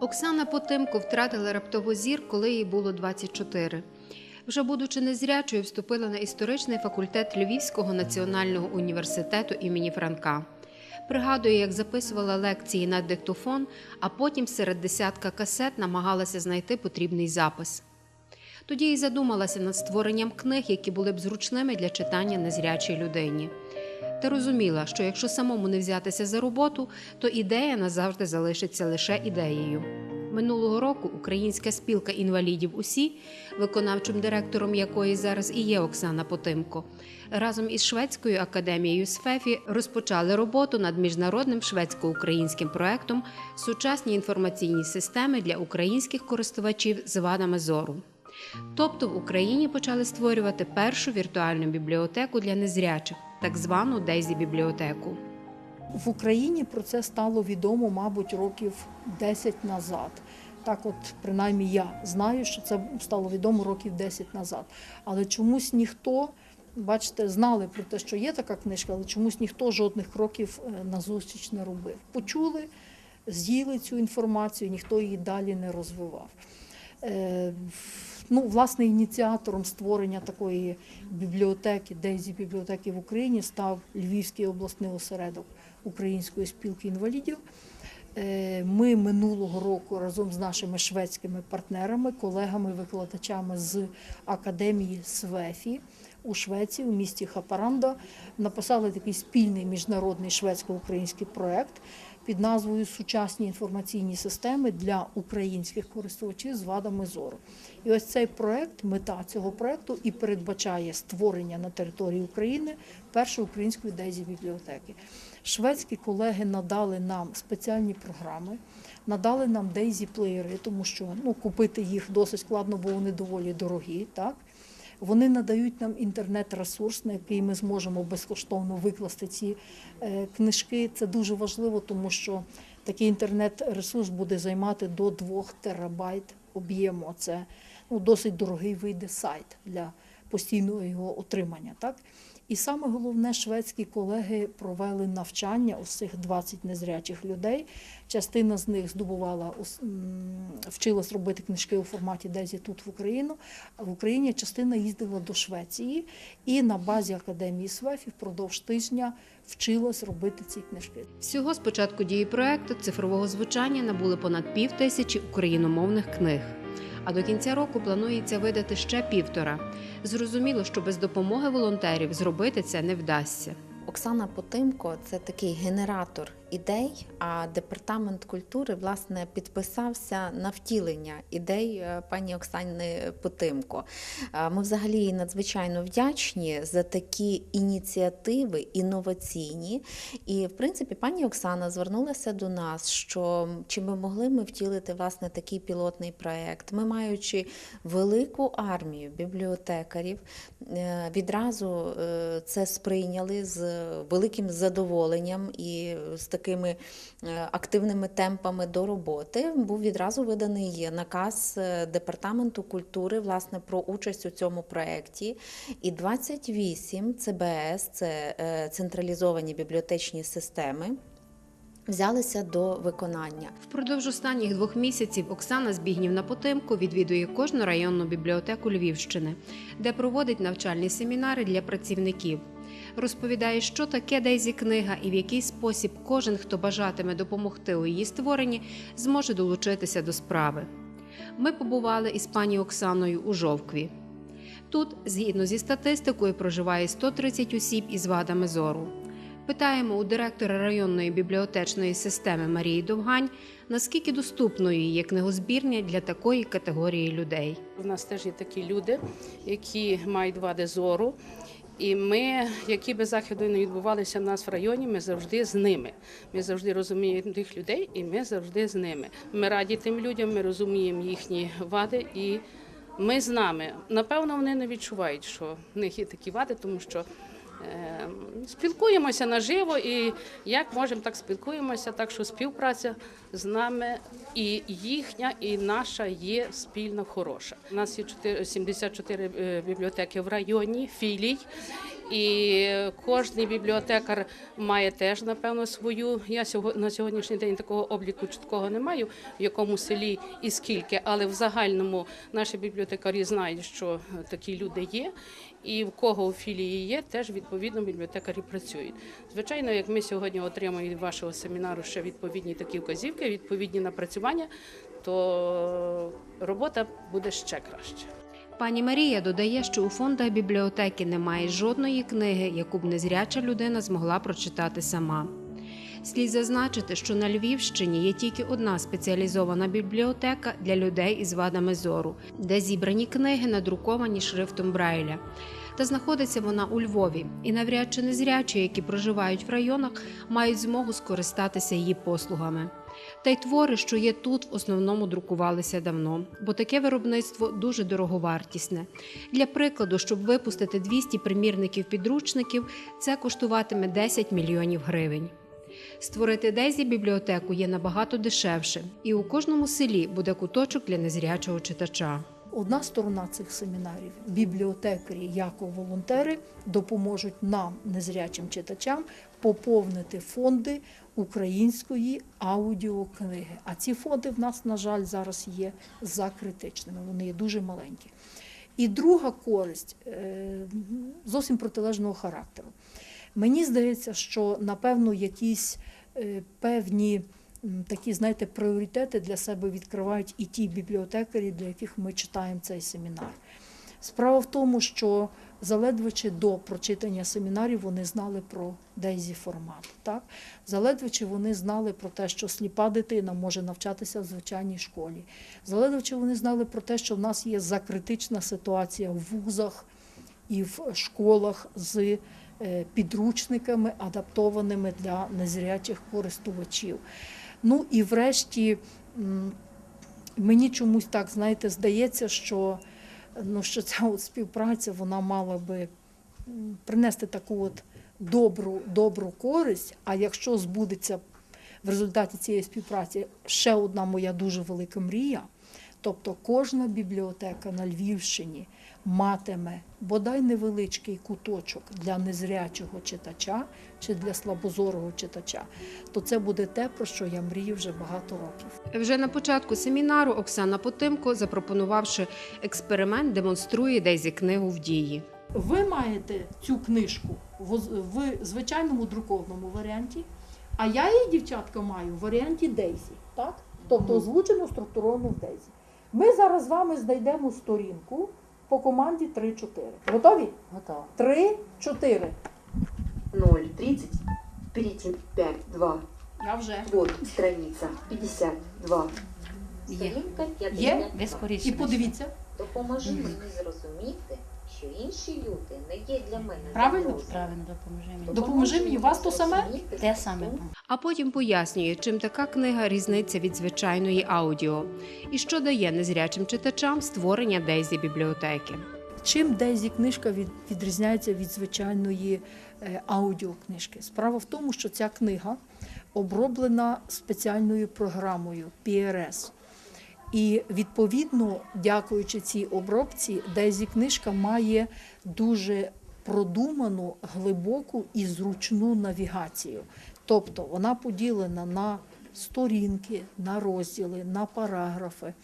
Оксана Потимко втратила раптово зір, коли їй було 24. Вже будучи незрячою, вступила на історичний факультет Львівського національного університету імені Франка. Пригадує, як записувала лекції на диктофон, а потім серед десятка касет намагалася знайти потрібний запис. Тоді й задумалася над створенням книг, які були б зручними для читання незрячій людині. Та розуміла, що якщо самому не взятися за роботу, то ідея назавжди залишиться лише ідеєю. Минулого року Українська спілка інвалідів УСІ, виконавчим директором якої зараз і є Оксана Потимко, разом із Шведською академією СФЕФІ розпочали роботу над міжнародним шведсько-українським проектом Сучасні інформаційні системи для українських користувачів з вадами зору. Тобто в Україні почали створювати першу віртуальну бібліотеку для незрячих, так звану Дейзі бібліотеку. В Україні про це стало відомо, мабуть, років 10 назад. Так, от принаймні я знаю, що це стало відомо років 10 назад. Але чомусь ніхто, бачите, знали про те, що є така книжка, але чомусь ніхто жодних кроків е, назустріч не робив. Почули, з'їли цю інформацію, ніхто її далі не розвивав. Ну, власне, ініціатором створення такої бібліотеки, Дейзі бібліотеки в Україні став Львівський обласний осередок Української спілки інвалідів. Е, Ми минулого року разом з нашими шведськими партнерами, колегами, викладачами з академії СВЕФІ у Швеції, у місті Хапаранда, написали такий спільний міжнародний шведсько-український проект під назвою Сучасні інформаційні системи для українських користувачів з вадами зору. І ось цей проект, мета цього проекту і передбачає створення на території України першої української дезі бібліотеки. Шведські колеги надали нам спеціальні програми, надали нам дейзі плеєри, тому що ну, купити їх досить складно, бо вони доволі дорогі. Так? Вони надають нам інтернет-ресурс, на який ми зможемо безкоштовно викласти ці е, книжки. Це дуже важливо, тому що такий інтернет-ресурс буде займати до 2 терабайт об'єму. Це ну, досить дорогий вийде сайт для постійного його отримання. Так? І саме головне, шведські колеги провели навчання ось цих 20 незрячих людей. Частина з них здобувала вчилась робити книжки у форматі Дезі тут в Україну. В Україні частина їздила до Швеції і на базі академії СВЕФі впродовж тижня вчилась робити ці книжки. Всього з початку дії проекту цифрового звучання набули понад пів тисячі україномовних книг. А до кінця року планується видати ще півтора. Зрозуміло, що без допомоги волонтерів зробити це не вдасться. Оксана Потимко це такий генератор ідей. А департамент культури власне підписався на втілення ідей е, пані Оксани Потимко. Е, Ми взагалі надзвичайно вдячні за такі ініціативи інноваційні. І, в принципі, пані Оксана звернулася до нас, що чи ми могли ми втілити власне такий пілотний проект. Ми маючи велику армію бібліотекарів, е, відразу це сприйняли з великим задоволенням і з такими е, активними темпами до роботи. Був відразу виданий наказ е, департаменту культури власне про участь у цьому проєкті. І 28 ЦБС це е, централізовані бібліотечні системи. Взялися до виконання. Впродовж останніх двох місяців Оксана Збігнівна Потимко відвідує кожну районну бібліотеку Львівщини, де проводить навчальні семінари для працівників. Розповідає, що таке Дейзі книга і в який спосіб кожен, хто бажатиме допомогти у її створенні, зможе долучитися до справи. Ми побували із пані Оксаною у Жовкві. Тут, згідно зі статистикою, проживає 130 осіб із вадами зору. Питаємо у директора районної бібліотечної системи Марії Довгань, наскільки доступною є книгозбірня для такої категорії людей. У нас теж є такі люди, які мають вади зору. І ми, які би заходи не відбувалися в нас в районі, ми завжди з ними. Ми завжди розуміємо тих людей, і ми завжди з ними. Ми раді тим людям, ми розуміємо їхні вади, і ми з нами. Напевно, вони не відчувають, що в них є такі вади, тому що спілкуємося наживо, і як можемо, так спілкуємося. Так що співпраця з нами і їхня, і наша є спільно хороша. У нас є чотири- 74 е, бібліотеки в районі, філій. І кожний бібліотекар має теж напевно свою. Я на сьогоднішній день такого обліку чіткого не маю, в якому селі і скільки, але в загальному наші бібліотекарі знають, що такі люди є. І в кого у філії є, теж відповідно бібліотекарі працюють. Звичайно, як ми сьогодні отримаємо від вашого семінару ще відповідні такі вказівки, відповідні напрацювання, то робота буде ще краще. Пані Марія додає, що у фондах бібліотеки немає жодної книги, яку б незряча людина змогла прочитати сама. Слід зазначити, що на Львівщині є тільки одна спеціалізована бібліотека для людей із вадами зору, де зібрані книги надруковані шрифтом Брайля. Та знаходиться вона у Львові, і навряд чи незрячі, які проживають в районах, мають змогу скористатися її послугами. Та й твори, що є тут, в основному друкувалися давно, бо таке виробництво дуже дороговартісне. Для прикладу, щоб випустити 200 примірників підручників, це коштуватиме 10 мільйонів гривень. Створити Дезі бібліотеку є набагато дешевше, і у кожному селі буде куточок для незрячого читача. Одна сторона цих семінарів бібліотекарі, як волонтери, допоможуть нам, незрячим читачам, поповнити фонди української аудіокниги. А ці фонди в нас, на жаль, зараз є закритичними. Вони є дуже маленькі. І друга користь е, зовсім протилежного характеру. Мені здається, що напевно якісь певні такі, знаєте, пріоритети для себе відкривають і ті бібліотекарі, для яких ми читаємо цей семінар. Справа в тому, що заледве до прочитання семінарів вони знали про Дейзі формат. Так? Заледве вони знали про те, що сліпа дитина може навчатися в звичайній школі. Заледве вони знали про те, що в нас є закритична ситуація в вузах і в школах з е, підручниками, адаптованими для незрячих користувачів. Ну і врешті мені чомусь так, знаєте, здається, що, ну, що ця от співпраця вона мала би принести таку от добру, добру користь. А якщо збудеться в результаті цієї співпраці ще одна моя дуже велика мрія, тобто кожна бібліотека на Львівщині матиме бодай невеличкий куточок для незрячого читача чи для слабозорого читача, то це буде те, про що я мрію вже багато років. Вже на початку семінару Оксана Потимко, запропонувавши експеримент, демонструє Дейзі книгу в дії. Ви маєте цю книжку в, в звичайному друкованому варіанті, а я її, дівчатка, маю в варіанті Дейзі, так? Тобто озвучено структуровано в Дейзі. Ми зараз з вами знайдемо сторінку по команді 3-4. Готові? Готово. 3-4. 0, 30, перейти 5, 2. Я вже. Вот страниця 52. Є. Сторінка Є? 52. Ви скоріше. І подивіться. Допоможи мені зрозуміти, що інші люди не є для мене Правильно? загрозою. Правильно, допоможи мені. Допоможи мені, вас то саме? Те саме. А потім пояснює, чим така книга різниця від звичайної аудіо і що дає незрячим читачам створення Дейзі бібліотеки. Чим Дейзі книжка від, відрізняється від звичайної е, аудіокнижки? Справа в тому, що ця книга оброблена спеціальною програмою PRS. І відповідно, дякуючи цій обробці, Дейзі книжка має дуже продуману, глибоку і зручну навігацію. Тобто вона поділена на сторінки, на розділи, на параграфи,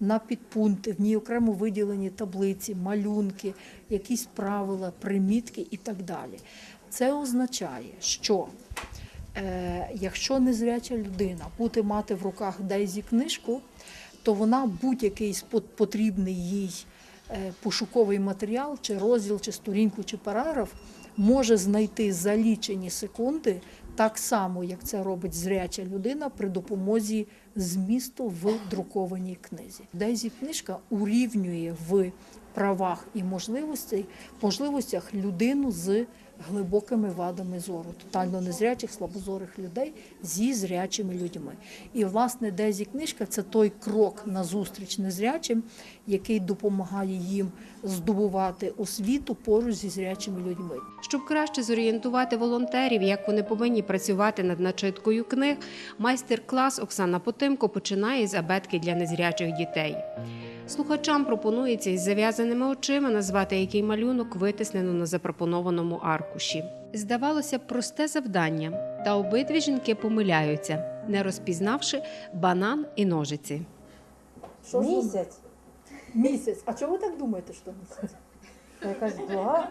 на підпункти, в ній окремо виділені таблиці, малюнки, якісь правила, примітки і так далі. Це означає, що е, якщо незряча людина буде мати в руках Дейзі книжку, то вона будь-який потрібний їй е, пошуковий матеріал, чи розділ, чи сторінку, чи параграф може знайти за лічені секунди, так само, як це робить зряча людина при допомозі змісту в друкованій книзі. Дейзі книжка урівнює в правах і можливостях людину з глибокими вадами зору, тотально незрячих, слабозорих людей зі зрячими людьми. І власне Дезі книжка це той крок назустріч незрячим, який допомагає їм здобувати освіту поруч зі зрячими людьми. Щоб краще зорієнтувати волонтерів, як вони повинні працювати над начиткою книг, майстер-клас Оксана Потимко починає з абетки для незрячих дітей. Слухачам пропонується із зав'язаними очима назвати який малюнок витиснено на запропонованому аркуші. Здавалося б, просте завдання, та обидві жінки помиляються, не розпізнавши банан і ножиці. Що ж? Місяць. Місяць. А чого ви так думаєте, що місяць? Це якась дуга.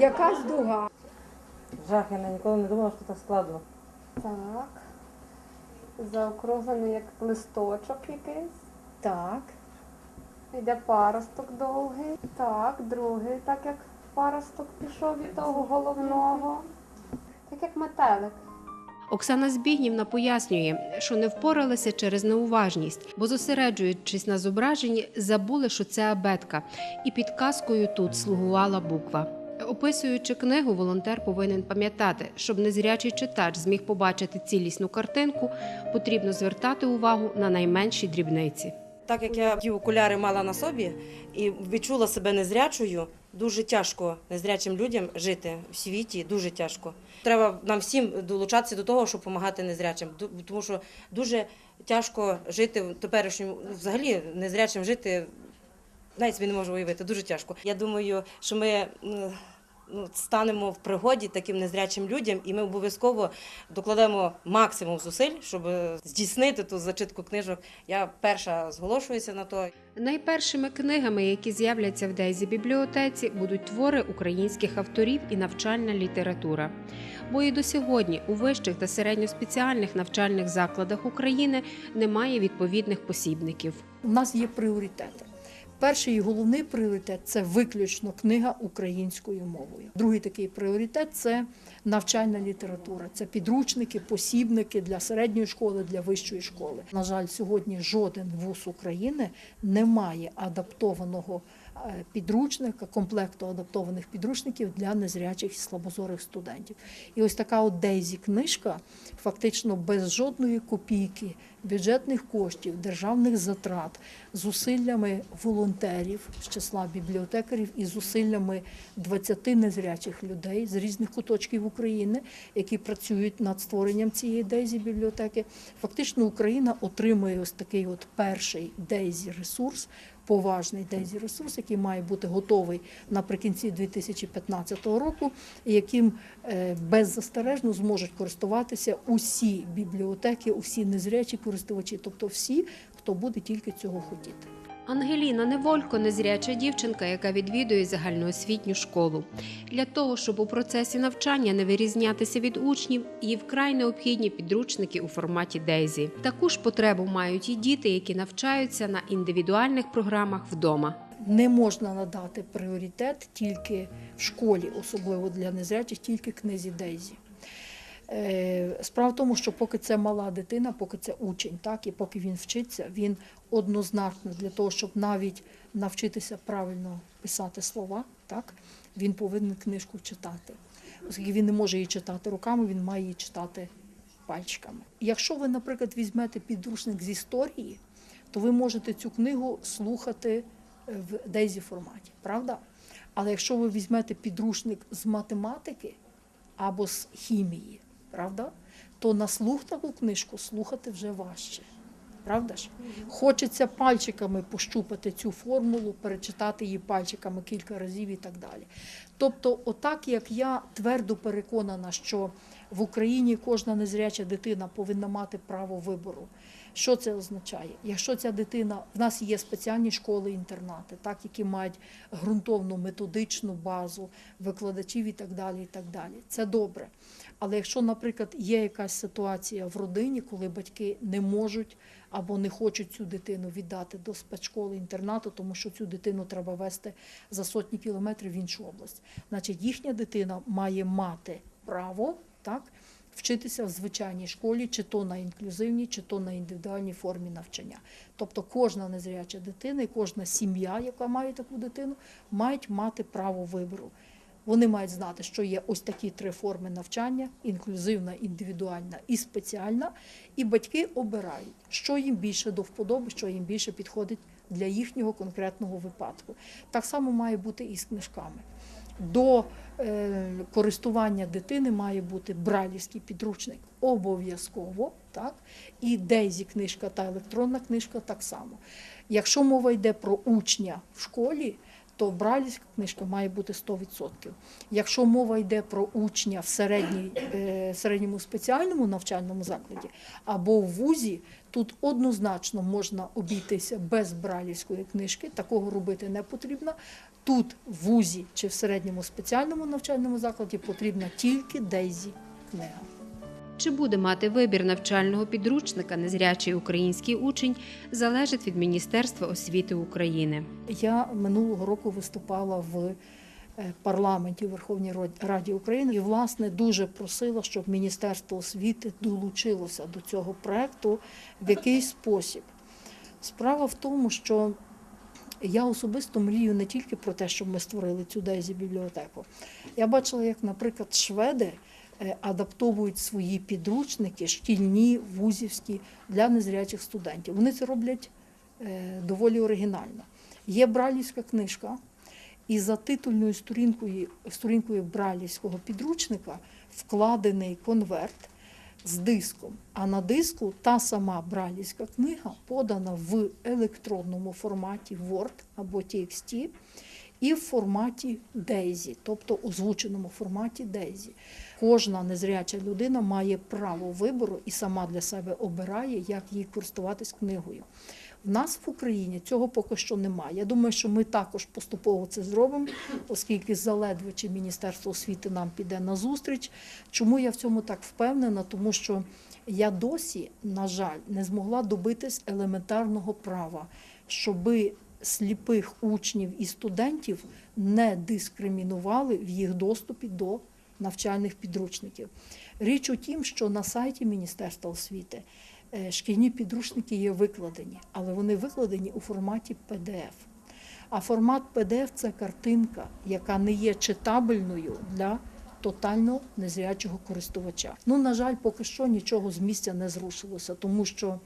Якась дуга. Жах, я ніколи не думала, що так складно. Так. Заокруглений як листочок якийсь. Так. Йде паросток довгий. Так, другий, так як паросток пішов від того головного. Так як метелик. Оксана Збігнівна пояснює, що не впоралися через неуважність, бо зосереджуючись на зображенні, забули, що це абетка, і підказкою тут слугувала буква. Описуючи книгу, волонтер повинен пам'ятати, щоб незрячий читач зміг побачити цілісну картинку, потрібно звертати увагу на найменші дрібниці. Так як я ті окуляри мала на собі і відчула себе незрячою, дуже тяжко незрячим людям жити в світі, дуже тяжко. Треба нам всім долучатися до того, щоб допомагати незрячим, тому що дуже тяжко жити в теперішньому, взагалі незрячим жити, навіть собі не можу уявити, дуже тяжко. Я думаю, що ми ну, станемо в пригоді таким незрячим людям, і ми обов'язково докладемо максимум зусиль, щоб здійснити ту зачитку книжок. Я перша зголошуюся на то. Найпершими книгами, які з'являться в Дейзі бібліотеці, будуть твори українських авторів і навчальна література. Бо і до сьогодні у вищих та середньоспеціальних навчальних закладах України немає відповідних посібників. У нас є пріоритети. Перший і головний пріоритет це виключно книга українською мовою. Другий такий пріоритет це навчальна література. Це підручники, посібники для середньої школи, для вищої школи. На жаль, сьогодні жоден вуз України не має адаптованого е, підручника, комплекту адаптованих підручників для незрячих і слабозорих студентів. І ось така от Дейзі книжка, фактично без жодної копійки бюджетних коштів, державних затрат, зусиллями волонтерів з числа бібліотекарів і зусиллями 20 незрячих людей з різних куточків України, які працюють над створенням цієї Дейзі бібліотеки. Фактично Україна отримує ось такий от перший Дейзі ресурс. Поважний Дейзі ресурс, який має бути готовий наприкінці 2015 року, яким е, беззастережно зможуть користуватися усі бібліотеки, усі незрячі користувачі, тобто всі, хто буде тільки цього хотіти. Ангеліна Неволько незряча дівчинка, яка відвідує загальноосвітню школу. Для того, щоб у процесі навчання не вирізнятися від учнів, їй вкрай необхідні підручники у форматі Дейзі. Таку ж потребу мають і діти, які навчаються на індивідуальних програмах вдома. Не можна надати пріоритет тільки в школі, особливо для незрячих, тільки книзі Дейзі. Е, Справа в тому, що поки це мала дитина, поки це учень, так, і поки він вчиться, він однозначно для того, щоб навіть навчитися правильно писати слова, так, він повинен книжку читати. Оскільки він не може її читати руками, він має її читати пальчиками. Якщо ви, наприклад, візьмете підручник з історії, то ви можете цю книгу слухати е, в Дейзі форматі, правда? Але якщо ви візьмете підручник з математики або з хімії, правда, то на слух таку книжку слухати вже важче. Правда ж? Хочеться пальчиками пощупати цю формулу, перечитати її пальчиками кілька разів і так далі. Тобто, отак як я твердо переконана, що в Україні кожна незряча дитина повинна мати право вибору. Що це означає? Якщо ця дитина, в нас є спеціальні школи-інтернати, так, які мають ґрунтовну методичну базу, викладачів і так далі. і так далі. Це добре. Але якщо, наприклад, є якась ситуація в родині, коли батьки не можуть або не хочуть цю дитину віддати до спецшколи інтернату, тому що цю дитину треба вести за сотні кілометрів в іншу область, значить їхня дитина має мати право так, вчитися в звичайній школі, чи то на інклюзивній, чи то на індивідуальній формі навчання. Тобто кожна незряча дитина і кожна сім'я, яка має таку дитину, мають мати право вибору. Вони мають знати, що є ось такі три форми навчання: інклюзивна, індивідуальна і спеціальна. І батьки обирають, що їм більше до вподоби, що їм більше підходить для їхнього конкретного випадку. Так само має бути і з книжками. До е, користування дитини має бути брайлівський підручник обов'язково, так? і Дейзі книжка та електронна книжка так само. Якщо мова йде про учня в школі, то брайлівська книжка має бути 100%. Якщо мова йде про учня в середній, е, середньому спеціальному навчальному закладі або в вузі, тут однозначно можна обійтися без брайлівської книжки, такого робити не потрібно. Тут в вузі чи в середньому спеціальному навчальному закладі потрібна тільки Дейзі книга. Чи буде мати вибір навчального підручника незрячий український учень, залежить від Міністерства освіти України. Я минулого року виступала в е, парламенті в Верховній Раді України і, власне, дуже просила, щоб Міністерство освіти долучилося до цього проекту в якийсь спосіб. Справа в тому, що я особисто мрію не тільки про те, щоб ми створили цю Дезі бібліотеку. Я бачила, як, наприклад, шведи е, адаптовують свої підручники, шкільні, вузівські для незрячих студентів. Вони це роблять е, доволі оригінально. Є брайлівська книжка, і за титульною сторінкою, сторінкою брайлівського підручника вкладений конверт з диском. А на диску та сама бралівська книга подана в електронному форматі Word або TXT і в форматі DAISY, тобто озвученому форматі DAISY. Кожна незряча людина має право вибору і сама для себе обирає, як їй користуватись книгою. В нас в Україні цього поки що немає. Я думаю, що ми також поступово це зробимо, оскільки заледве чи Міністерство освіти нам піде на зустріч. Чому я в цьому так впевнена? Тому що я досі, на жаль, не змогла добитись елементарного права, щоби сліпих учнів і студентів не дискримінували в їх доступі до навчальних підручників. Річ у тім, що на сайті Міністерства освіти шкільні підручники є викладені, але вони викладені у форматі PDF. А формат PDF – це картинка, яка не є читабельною для тотально незрячого користувача. Ну, на жаль, поки що нічого з місця не зрушилося, тому що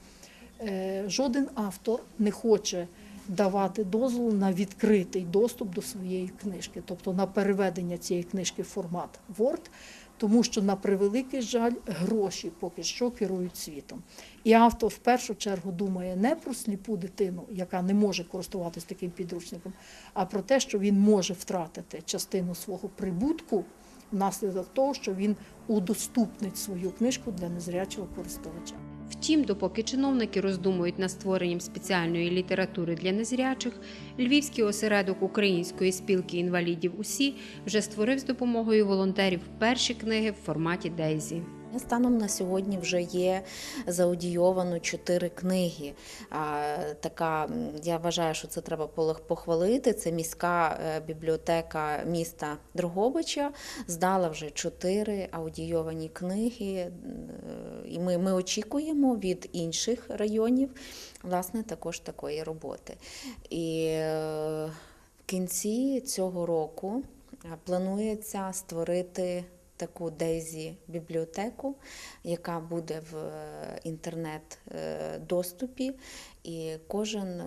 е, жоден автор не хоче давати дозвол на відкритий доступ до своєї книжки, тобто на переведення цієї книжки в формат Word, тому що, на превеликий жаль, гроші поки що керують світом. І автор в першу чергу думає не про сліпу дитину, яка не може користуватися таким підручником, а про те, що він може втратити частину свого прибутку внаслідок того, що він удоступнить свою книжку для незрячого користувача. Втім, допоки чиновники роздумують над створенням спеціальної літератури для незрячих, Львівський осередок Української спілки інвалідів УСІ вже створив з допомогою волонтерів перші книги в форматі Дейзі. Станом на сьогодні вже є заудійовано чотири книги. Така, я вважаю, що це треба похвалити. Це міська е, бібліотека міста Дрогобича здала вже чотири аудійовані книги. І ми, ми очікуємо від інших районів власне також такої роботи. І е, в кінці цього року е, планується створити таку Дейзі бібліотеку, яка буде в е, інтернет-доступі. І кожен,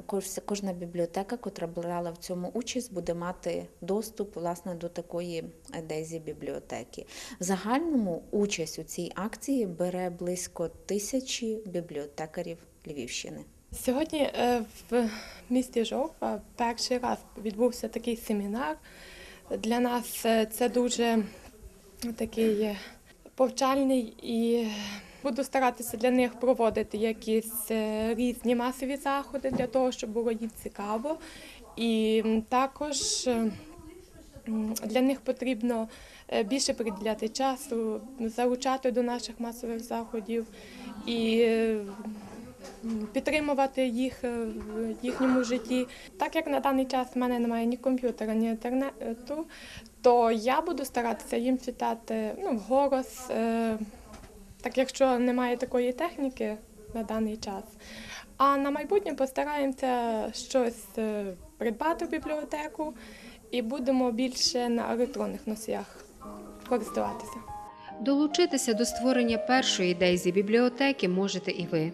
кожна бібліотека, котра брала в цьому участь, буде мати доступ власне до такої Дейзі бібліотеки. В загальному участь у цій акції бере близько тисячі бібліотекарів Львівщини. Сьогодні е, в місті Жовква перший раз відбувся такий семінар. Для нас е, це дуже такий повчальний і буду старатися для них проводити якісь е, різні масові заходи для того, щоб було їм цікаво. І також е, для них потрібно е, більше приділяти часу, залучати до наших масових заходів і підтримувати їх е, в їхньому житті. Так як на даний час в мене немає ні комп'ютера, ні інтернету, то я буду старатися їм читати ну, вголос, е, так якщо немає такої техніки на даний час. А на майбутнє постараємося щось е, придбати в бібліотеку і будемо більше на електронних носіях користуватися. Долучитися до створення першої Дейзі бібліотеки можете і ви.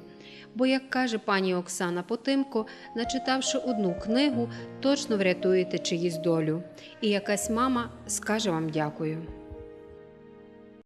Бо, як каже пані Оксана Потимко, начитавши одну книгу, точно врятуєте чиїсь долю. І якась мама скаже вам дякую.